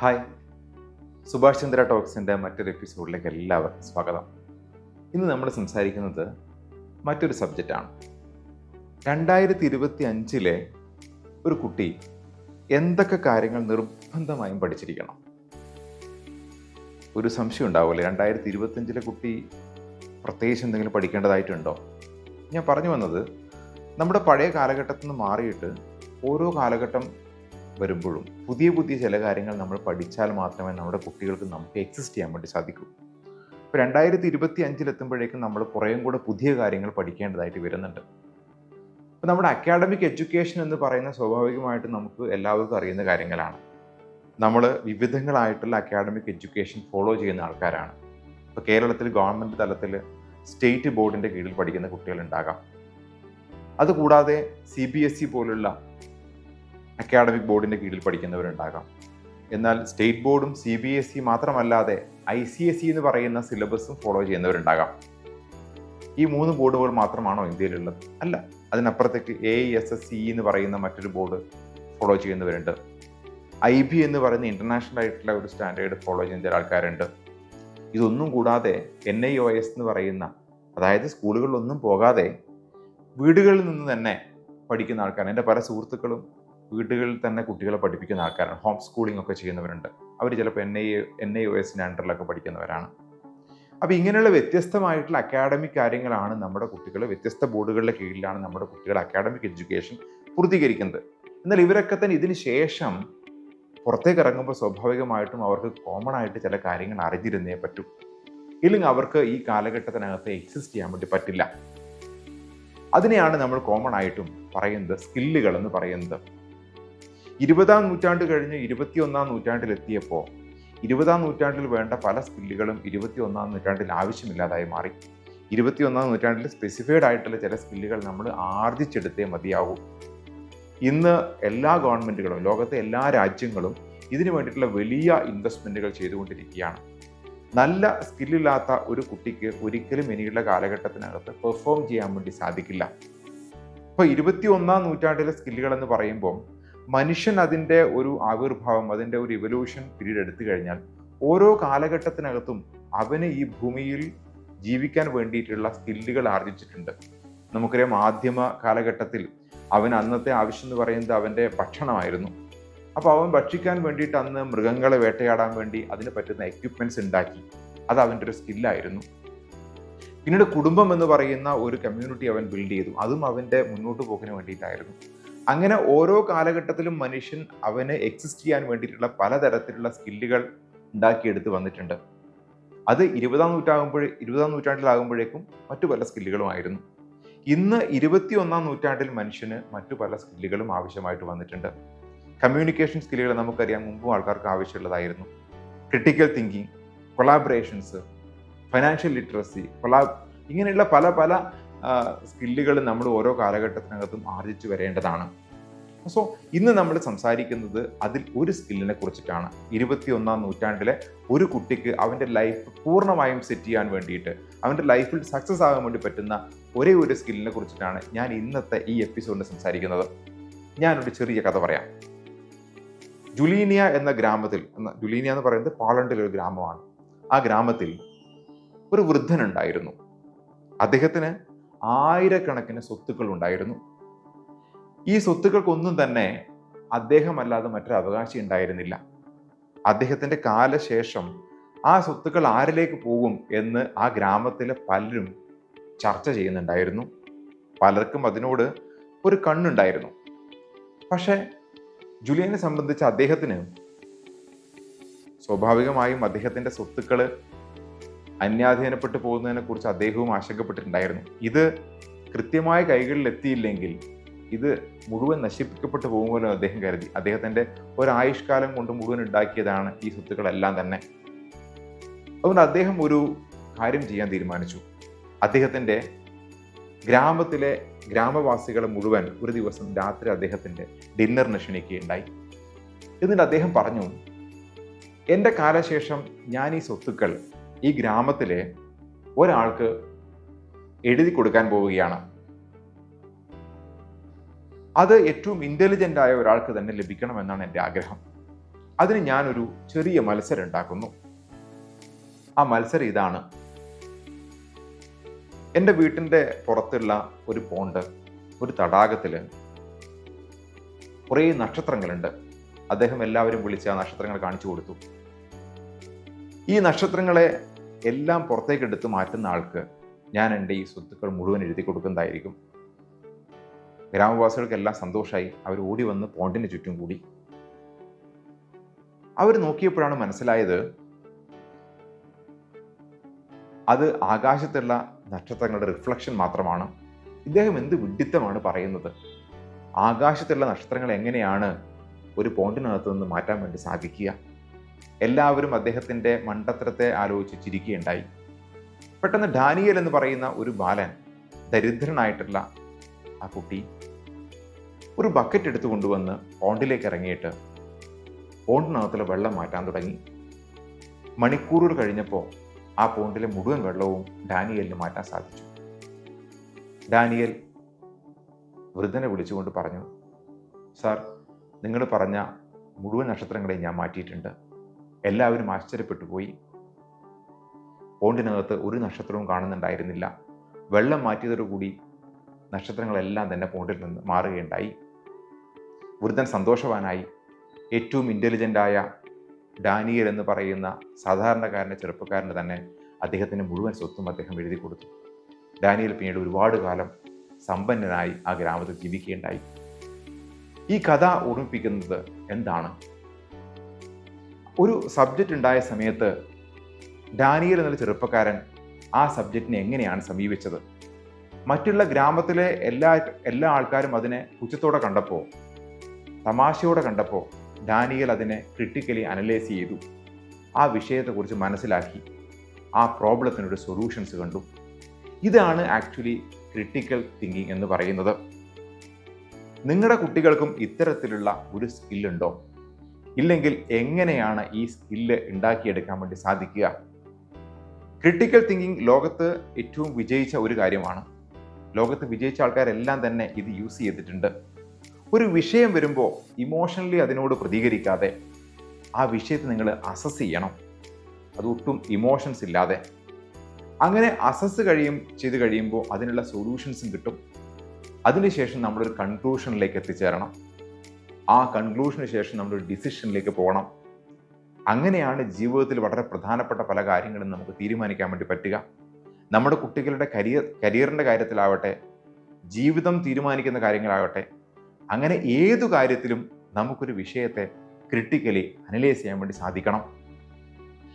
Hi. Subhash Chandra ടോക്സിന്റെ മറ്റൊരു എപ്പിസോഡിലേക്ക് എല്ലാവർക്കും സ്വാഗതം. ഇന്ന് നമ്മൾ സംസാരിക്കുന്നത് മറ്റൊരു സബ്ജക്റ്റാണ് രണ്ടായിരത്തി ഇരുപത്തി അഞ്ചിലെ ഒരു കുട്ടി എന്തൊക്കെ കാര്യങ്ങൾ നിർബന്ധമായും പഠിച്ചിരിക്കണം? ഒരു സംശയം ഉണ്ടാവില്ലേ രണ്ടായിരത്തി ഇരുപത്തഞ്ചിലെ കുട്ടി പ്രത്യേകിച്ച് എന്തെങ്കിലും പഠിക്കേണ്ടതായിട്ടുണ്ടോ? ഞാൻ പറഞ്ഞു വന്നത് നമ്മുടെ പഴയ കാലഘട്ടത്തിൽ നിന്ന് മാറിയിട്ട് ഓരോ കാലഘട്ടം വരുമ്പോഴും പുതിയ പുതിയ ചില കാര്യങ്ങൾ നമ്മൾ പഠിച്ചാൽ മാത്രമേ നമ്മുടെ കുട്ടികൾക്ക് നമുക്ക് എക്സിസ്റ്റ് ചെയ്യാൻ വേണ്ടി സാധിക്കൂ. ഇപ്പോൾ രണ്ടായിരത്തി ഇരുപത്തി അഞ്ചിലെത്തുമ്പോഴേക്കും നമ്മൾ കുറേയും കൂടെ പുതിയ കാര്യങ്ങൾ പഠിക്കേണ്ടതായിട്ട് വരുന്നുണ്ട്. അപ്പോൾ നമ്മുടെ അക്കാഡമിക് എഡ്യൂക്കേഷൻ എന്ന് പറയുന്ന സ്വാഭാവികമായിട്ട് നമുക്ക് എല്ലാവർക്കും അറിയുന്ന കാര്യങ്ങളാണ്. നമ്മൾ വിവിധങ്ങളായിട്ടുള്ള അക്കാഡമിക് എഡ്യൂക്കേഷൻ ഫോളോ ചെയ്യുന്ന ആൾക്കാരാണ്. ഇപ്പോൾ കേരളത്തിൽ ഗവൺമെന്റ് തലത്തിൽ സ്റ്റേറ്റ് ബോർഡിന്റെ കീഴിൽ പഠിക്കുന്ന കുട്ടികളുണ്ടാകാം അതുകൂടാതെ സി ബി എസ് ഇ പോലുള്ള അക്കാഡമിക് ബോർഡിന്റെ കീഴിൽ പഠിക്കുന്നവരുണ്ടാകാം. എന്നാൽ സ്റ്റേറ്റ് ബോർഡും സി ബി എസ് ഇ മാത്രമല്ലാതെ ഐ സി എസ് ഇ എന്ന് പറയുന്ന സിലബസും ഫോളോ ചെയ്യുന്നവരുണ്ടാകാം. ഈ മൂന്ന് ബോർഡുകൾ മാത്രമാണോ ഇന്ത്യയിലുള്ളത്? അല്ല അതിനപ്പുറത്തേക്ക് എ എസ് എസ് സി എന്ന് പറയുന്ന മറ്റൊരു ബോർഡ് ഫോളോ ചെയ്യുന്നവരുണ്ട്. ഐ ബി എന്ന് പറയുന്ന ഇന്റർനാഷണൽ ആയിട്ടുള്ള ഒരു സ്റ്റാൻഡേർഡ് ഫോളോ ചെയ്യുന്ന ചില ആൾക്കാരുണ്ട്. ഇതൊന്നും കൂടാതെ എൻ ഐ ഒ എസ് എന്ന് പറയുന്ന അതായത് സ്കൂളുകളിലൊന്നും പോകാതെ വീടുകളിൽ നിന്ന് തന്നെ പഠിക്കുന്ന ആൾക്കാർ എന്റെ പല സുഹൃത്തുക്കളും വീടുകളിൽ തന്നെ കുട്ടികളെ പഠിപ്പിക്കുന്ന ആൾക്കാരാണ്. ഹോം സ്കൂളിംഗ് ഒക്കെ ചെയ്യുന്നവരുണ്ട്. അവർ ചിലപ്പോൾ N I N I O എസിന്റെ അണ്ടറിലൊക്കെ പഠിക്കുന്നവരാണ്. അപ്പോൾ ഇങ്ങനെയുള്ള വ്യത്യസ്തമായിട്ടുള്ള അക്കാഡമിക് കാര്യങ്ങളാണ് നമ്മുടെ കുട്ടികൾ വ്യത്യസ്ത ബോർഡുകളുടെ കീഴിലാണ് നമ്മുടെ കുട്ടികൾ അക്കാഡമിക് എഡ്യൂക്കേഷൻ പൂർത്തീകരിക്കുന്നത്. എന്നാൽ ഇവരൊക്കെ തന്നെ ഇതിന് ശേഷം പുറത്തേക്ക് ഇറങ്ങുമ്പോൾ സ്വാഭാവികമായിട്ടും അവർക്ക് കോമൺ ആയിട്ട് ചില കാര്യങ്ങൾ അറിഞ്ഞിരുന്നേ പറ്റൂ. ഇല്ലെങ്കിൽ അവർക്ക് ഈ കാലഘട്ടത്തിനകത്ത് എക്സിസ്റ്റ് ചെയ്യാൻ വേണ്ടി പറ്റില്ല. അതിനെയാണ് നമ്മൾ കോമൺ ആയിട്ടും പറയുന്നത് സ്കില്ലുകൾ എന്ന് പറയുന്നത്. ഇരുപതാം നൂറ്റാണ്ട് കഴിഞ്ഞ് ഇരുപത്തിയൊന്നാം നൂറ്റാണ്ടിലെത്തിയപ്പോൾ ഇരുപതാം നൂറ്റാണ്ടിൽ വേണ്ട പല സ്കില്ലുകളും ഇരുപത്തിയൊന്നാം നൂറ്റാണ്ടിൽ ആവശ്യമില്ലാതായി മാറി. ഇരുപത്തിയൊന്നാം നൂറ്റാണ്ടിൽ സ്പെസിഫൈഡ് ആയിട്ടുള്ള ചില സ്കില്ലുകൾ നമ്മൾ ആർജിച്ചെടുത്തേ മതിയാകൂ ഇന്ന് എല്ലാ ഗവൺമെന്റുകളും ലോകത്തെ എല്ലാ രാജ്യങ്ങളും ഇതിനു വേണ്ടിയിട്ടുള്ള വലിയ ഇൻവെസ്റ്റ്മെന്റുകൾ ചെയ്തുകൊണ്ടിരിക്കുകയാണ്. നല്ല സ്കില്ലില്ലാത്ത ഒരു കുട്ടിക്ക് ഒരിക്കലും ഇനിയുള്ള കാലഘട്ടത്തിനകത്ത് പെർഫോം ചെയ്യാൻ വേണ്ടി സാധിക്കില്ല. അപ്പോൾ ഇരുപത്തി ഒന്നാം നൂറ്റാണ്ടിലെ സ്കില്ലുകൾ എന്ന് പറയുമ്പോൾ മനുഷ്യൻ അതിന്റെ ഒരു ആവിർഭാവം അതിന്റെ ഒരു ഇവല്യൂഷൻ പീരീഡ് എടുത്തു കഴിഞ്ഞാൽ ഓരോ കാലഘട്ടത്തിനകത്തും അവന് ഈ ഭൂമിയിൽ ജീവിക്കാൻ വേണ്ടിയിട്ടുള്ള സ്കില്ലുകൾ ആർജിച്ചിട്ടുണ്ട്. നമുക്കറിയാം മാധ്യമ കാലഘട്ടത്തിൽ അവൻ അന്നത്തെ ആവശ്യം എന്ന് പറയുന്നത് അവന്റെ ഭക്ഷണമായിരുന്നു. അപ്പോൾ അവൻ ഭക്ഷിക്കാൻ വേണ്ടിയിട്ട് അന്ന് മൃഗങ്ങളെ വേട്ടയാടാൻ വേണ്ടി അതിന് പറ്റുന്ന എക്യുപ്മെന്റ്സ് ഉണ്ടാക്കി. അത് അവന്റെ ഒരു സ്കില്ലായിരുന്നു പിന്നീട് കുടുംബം എന്ന് പറയുന്ന ഒരു കമ്മ്യൂണിറ്റി അവൻ ബിൽഡ് ചെയ്തു. അതും അവന്റെ മുന്നോട്ട് പോക്കിന് വേണ്ടിയിട്ടായിരുന്നു. അങ്ങനെ ഓരോ കാലഘട്ടത്തിലും മനുഷ്യൻ അവന് എക്സിസ്റ്റ് ചെയ്യാൻ വേണ്ടിയിട്ടുള്ള പലതരത്തിലുള്ള സ്കില്ലുകൾ ഉണ്ടാക്കിയെടുത്ത് വന്നിട്ടുണ്ട്. അത് ഇരുപതാം നൂറ്റാകുമ്പോൾ ഇരുപതാം നൂറ്റാണ്ടിലാകുമ്പോഴേക്കും മറ്റു പല സ്കില്ലുകളുമായിരുന്നു ഇന്ന് ഇരുപത്തി ഒന്നാം നൂറ്റാണ്ടിൽ മനുഷ്യന് മറ്റു പല സ്കില്ലുകളും ആവശ്യമായിട്ട് വന്നിട്ടുണ്ട്. കമ്മ്യൂണിക്കേഷൻ സ്കില്ലുകൾ നമുക്കറിയാം മുമ്പും ആൾക്കാർക്ക് ആവശ്യമുള്ളതായിരുന്നു. Critical thinking collaborations financial literacy കൊളാ ഇങ്ങനെയുള്ള പല പല സ്കില്ലുകൾ നമ്മൾ ഓരോ കാലഘട്ടത്തിനകത്തും ആർജിച്ചു വരേണ്ടതാണ്. സോ ഇന്ന് നമ്മൾ സംസാരിക്കുന്നത് അതിൽ ഒരു സ്കില്ലിനെ കുറിച്ചിട്ടാണ്. ഇരുപത്തിയൊന്നാം നൂറ്റാണ്ടിലെ ഒരു കുട്ടിക്ക് അവന്റെ ലൈഫ് പൂർണമായും സെറ്റ് ചെയ്യാൻ വേണ്ടിയിട്ട് അവന്റെ ലൈഫിൽ സക്സസ് ആകാൻ വേണ്ടി പറ്റുന്ന ഒരേ ഒരു സ്കില്ലിനെ കുറിച്ചിട്ടാണ് ഞാൻ ഇന്നത്തെ ഈ എപ്പിസോഡിൽ സംസാരിക്കുന്നത്. ഞാനൊരു ചെറിയ കഥ പറയാം. ജുലീനിയ എന്ന ഗ്രാമത്തിൽ ജുലീനിയ എന്ന് പറയുന്നത് പാളണ്ടിലെ ഒരു ഗ്രാമമാണ്. ആ ഗ്രാമത്തിൽ ഒരു വൃദ്ധനുണ്ടായിരുന്നു അദ്ദേഹത്തിന് ആയിരക്കണക്കിന് സ്വത്തുക്കൾ ഉണ്ടായിരുന്നു ഈ സ്വത്തുക്കൾക്കൊന്നും തന്നെ അദ്ദേഹമല്ലാതെ മറ്റൊരു അവകാശി ഉണ്ടായിരുന്നില്ല. അദ്ദേഹത്തിന്റെ കാലശേഷം ആ സ്വത്തുക്കൾ ആരിലേക്ക് പോകും എന്ന് ആ ഗ്രാമത്തിലെ പലരും ചർച്ച ചെയ്യുന്നുണ്ടായിരുന്നു. പലർക്കും അതിനോട് ഒരു കണ്ണുണ്ടായിരുന്നു. പക്ഷേ ജുലിയനെ സംബന്ധിച്ച് അദ്ദേഹത്തിന് സ്വാഭാവികമായും അദ്ദേഹത്തിന്റെ സ്വത്തുക്കൾ അന്യാധീനപ്പെട്ടു പോകുന്നതിനെ കുറിച്ച് അദ്ദേഹവും ആശങ്കപ്പെട്ടിട്ടുണ്ടായിരുന്നു. ഇത് കൃത്യമായ കൈകളിൽ എത്തിയില്ലെങ്കിൽ ഇത് മുഴുവൻ നശിപ്പിക്കപ്പെട്ടു പോകുമല്ലോ അദ്ദേഹം കരുതി. അദ്ദേഹത്തിന്റെ ഒരായുഷ്കാലം കൊണ്ട് മുഴുവൻ ഉണ്ടാക്കിയതാണ് ഈ സ്വത്തുക്കളെല്ലാം തന്നെ. അതുകൊണ്ട് അദ്ദേഹം ഒരു കാര്യം ചെയ്യാൻ തീരുമാനിച്ചു. അദ്ദേഹത്തിന്റെ ഗ്രാമത്തിലെ ഗ്രാമവാസികളെ മുഴുവൻ ഒരു ദിവസം രാത്രി അദ്ദേഹത്തിന്റെ ഡിന്നറിന് ക്ഷണിക്കുകയുണ്ടായി. എന്നിട്ട് അദ്ദേഹം പറഞ്ഞു എന്റെ കാലശേഷം ഞാൻ ഈ സ്വത്തുക്കൾ ഈ ഗ്രാമത്തിലെ ഒരാൾക്ക് എഴുതി കൊടുക്കാൻ പോവുകയാണ്. അത് ഏറ്റവും ഇന്റലിജന്റ് ആയ ഒരാൾക്ക് തന്നെ ലഭിക്കണമെന്നാണ് എന്റെ ആഗ്രഹം. അതിന് ഞാനൊരു ചെറിയ മത്സരം ഉണ്ടാക്കുന്നു. ആ മത്സരം ഇതാണ്. എന്റെ വീട്ടിന്റെ പുറത്തുള്ള ഒരു പോണ്ട് ഒരു തടാകത്തിൽ കുറേ നക്ഷത്രങ്ങളുണ്ട്. അദ്ദേഹം എല്ലാവരും വിളിച്ച് ആ നക്ഷത്രങ്ങൾ കാണിച്ചു കൊടുത്തു. ഈ നക്ഷത്രങ്ങളെ എല്ലാം പുറത്തേക്ക് എടുത്ത് മാറ്റുന്ന ആൾക്ക് ഞാൻ എന്റെ ഈ സ്വത്തുക്കൾ മുഴുവൻ എഴുതി കൊടുക്കുന്നതായിരിക്കും. ഗ്രാമവാസികൾക്കെല്ലാം സന്തോഷമായി അവർ ഓടി വന്ന് പോണ്ടിന് ചുറ്റും കൂടി. അവർ നോക്കിയപ്പോഴാണ് മനസ്സിലായത് അത് ആകാശത്തുള്ള നക്ഷത്രങ്ങളുടെ റിഫ്ലക്ഷൻ മാത്രമാണ്. ഇദ്ദേഹം എന്ത് വിഡിത്തമാണ് പറയുന്നത്? ആകാശത്തുള്ള നക്ഷത്രങ്ങൾ എങ്ങനെയാണ് ഒരു പോണ്ടിനകത്ത് നിന്ന് മാറ്റാൻ വേണ്ടി സാധിക്കുക? എല്ലാവരും അദ്ദേഹത്തിന്റെ മണ്ടത്തരത്തെ ആലോചിച്ച് ചിരിക്കുകയുണ്ടായി പെട്ടെന്ന് ഡാനിയൽ എന്ന് പറയുന്ന ഒരു ബാലൻ ദരിദ്രനായിട്ടുള്ള ആ കുട്ടി ഒരു ബക്കറ്റ് എടുത്തു കൊണ്ടുവന്ന് പോണ്ടിലേക്ക് ഇറങ്ങിയിട്ട് പോണ്ടിനകത്തുള്ള വെള്ളം മാറ്റാൻ തുടങ്ങി. മണിക്കൂറുകൾ കഴിഞ്ഞപ്പോൾ ആ പോണ്ടിലെ മുഴുവൻ വെള്ളവും ഡാനിയലിന് മാറ്റാൻ സാധിച്ചു. ഡാനിയൽ വൃദ്ധനെ വിളിച്ചുകൊണ്ട് പറഞ്ഞു സാർ നിങ്ങൾ പറഞ്ഞ മുഴുവൻ നക്ഷത്രങ്ങളെയും ഞാൻ മാറ്റിയിട്ടുണ്ട്. എല്ലാവരും ആശ്ചര്യപ്പെട്ടു പോയി പോണ്ടിനകത്ത് ഒരു നക്ഷത്രവും കാണുന്നുണ്ടായിരുന്നില്ല. വെള്ളം മാറ്റിയതോടുകൂടി നക്ഷത്രങ്ങളെല്ലാം തന്നെ പോണ്ടിൽ നിന്ന് മാറുകയുണ്ടായി. വൃദ്ധൻ സന്തോഷവാനായി. ഏറ്റവും ഇന്റലിജന്റായ ഡാനിയൽ എന്ന് പറയുന്ന സാധാരണക്കാരന്റെ ചെറുപ്പക്കാരന് തന്നെ അദ്ദേഹത്തിന് മുഴുവൻ സ്വത്തും അദ്ദേഹം എഴുതി കൊടുത്തു. ഡാനിയൽ പിന്നീട് ഒരുപാട് കാലം സമ്പന്നനായി ആ ഗ്രാമത്തിൽ ജീവിക്കുകയുണ്ടായി. ഈ കഥ ഓർമ്മിപ്പിക്കുന്നത് എന്താണ്? ഒരു സബ്ജക്റ്റ് ഉണ്ടായ സമയത്ത് ഡാനിയൽ എന്നുള്ള ചെറുപ്പക്കാരൻ ആ സബ്ജക്റ്റിനെ എങ്ങനെയാണ് സമീപിച്ചത്? മറ്റുള്ള ഗ്രാമത്തിലെ എല്ലാ എല്ലാ ആൾക്കാരും അതിനെ ഉച്ചത്തോടെ കണ്ടപ്പോൾ തമാശയോടെ കണ്ടപ്പോൾ ഡാനിയൽ അതിനെ ക്രിട്ടിക്കലി അനലൈസ് ചെയ്തു. ആ വിഷയത്തെക്കുറിച്ച് മനസ്സിലാക്കി. ആ പ്രോബ്ലത്തിനൊരു സൊല്യൂഷൻസ് കണ്ടു. ഇതാണ് ആക്ച്വലി ക്രിട്ടിക്കൽ തിങ്കിങ് എന്ന് പറയുന്നത്. നിങ്ങളുടെ കുട്ടികൾക്കും ഇത്തരത്തിലുള്ള ഒരു സ്കില്ലുണ്ടോ ഇല്ലെങ്കിൽ എങ്ങനെയാണ് ഈ സ്കില്ല് ഉണ്ടാക്കിയെടുക്കാൻ വേണ്ടി സാധിക്കുക? ക്രിട്ടിക്കൽ തിങ്കിങ് ലോകത്ത് ഏറ്റവും വിജയിച്ച ഒരു കാര്യമാണ്. ലോകത്ത് വിജയിച്ച ആൾക്കാരെല്ലാം തന്നെ ഇത് യൂസ് ചെയ്തിട്ടുണ്ട്. ഒരു വിഷയം വരുമ്പോൾ ഇമോഷണലി അതിനോട് പ്രതികരിക്കാതെ ആ വിഷയത്തെ നിങ്ങൾ അസസ് ചെയ്യണം. അതൊട്ടും ഇമോഷൻസ് ഇല്ലാതെ. അങ്ങനെ അസസ് കഴിയും ചെയ്ത് കഴിയുമ്പോൾ അതിനുള്ള സൊല്യൂഷൻസും കിട്ടും. അതിനുശേഷം നമ്മളൊരു കൺക്ലൂഷനിലേക്ക് എത്തിച്ചേരണം. ആ കൺക്ലൂഷന് ശേഷം നമ്മൾ ഒരു ഡിസിഷനിലേക്ക് പോകണം. അങ്ങനെയാണ് ജീവിതത്തിൽ വളരെ പ്രധാനപ്പെട്ട പല കാര്യങ്ങളും നമുക്ക് തീരുമാനിക്കാൻ വേണ്ടി പറ്റുക. നമ്മുടെ കുട്ടികളുടെ കരിയർ കരിയറിന്റെ കാര്യത്തിലാവട്ടെ ജീവിതം തീരുമാനിക്കുന്ന കാര്യങ്ങളാവട്ടെ അങ്ങനെ ഏതു കാര്യത്തിലും നമുക്കൊരു വിഷയത്തെ ക്രിട്ടിക്കലി അനലൈസ് ചെയ്യാൻ വേണ്ടി സാധിക്കണം.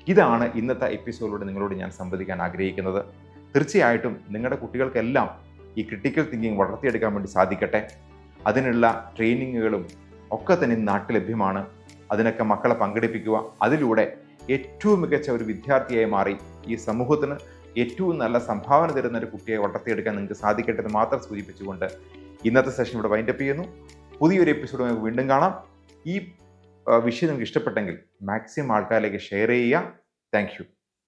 ഇതാണ് ഇന്നത്തെ എപ്പിസോഡിലൂടെ നിങ്ങളോട് ഞാൻ സംവദിക്കാൻ ആഗ്രഹിക്കുന്നത്. തീർച്ചയായിട്ടും നിങ്ങളുടെ കുട്ടികൾക്കെല്ലാം ഈ ക്രിട്ടിക്കൽ തിങ്കിങ് വളർത്തിയെടുക്കാൻ വേണ്ടി സാധിക്കട്ടെ. അതിനുള്ള ട്രെയിനിങ്ങുകളും ഒക്കെ തന്നെ നാട്ടിൽ ലഭ്യമാണ്. അതിനൊക്കെ മക്കളെ പങ്കെടുപ്പിക്കുക. അതിലൂടെ ഏറ്റവും മികച്ച ഒരു വിദ്യാർത്ഥിയായി മാറി ഈ സമൂഹത്തിന് ഏറ്റവും നല്ല സംഭാവന തരുന്ന ഒരു കുട്ടിയെ വളർത്തിയെടുക്കാൻ നിങ്ങൾക്ക് സാധിക്കട്ടെ എന്ന് മാത്രം സൂചിപ്പിച്ചുകൊണ്ട് ഇന്നത്തെ സെഷൻ ഇവിടെ വൈൻഡപ്പ് ചെയ്യുന്നു. പുതിയൊരു എപ്പിസോഡ് നമുക്ക് വീണ്ടും കാണാം. ഈ വിഷയം നിങ്ങൾക്ക് ഇഷ്ടപ്പെട്ടെങ്കിൽ മാക്സിമം ആൾക്കാരിലേക്ക് ഷെയർ ചെയ്യുക. താങ്ക്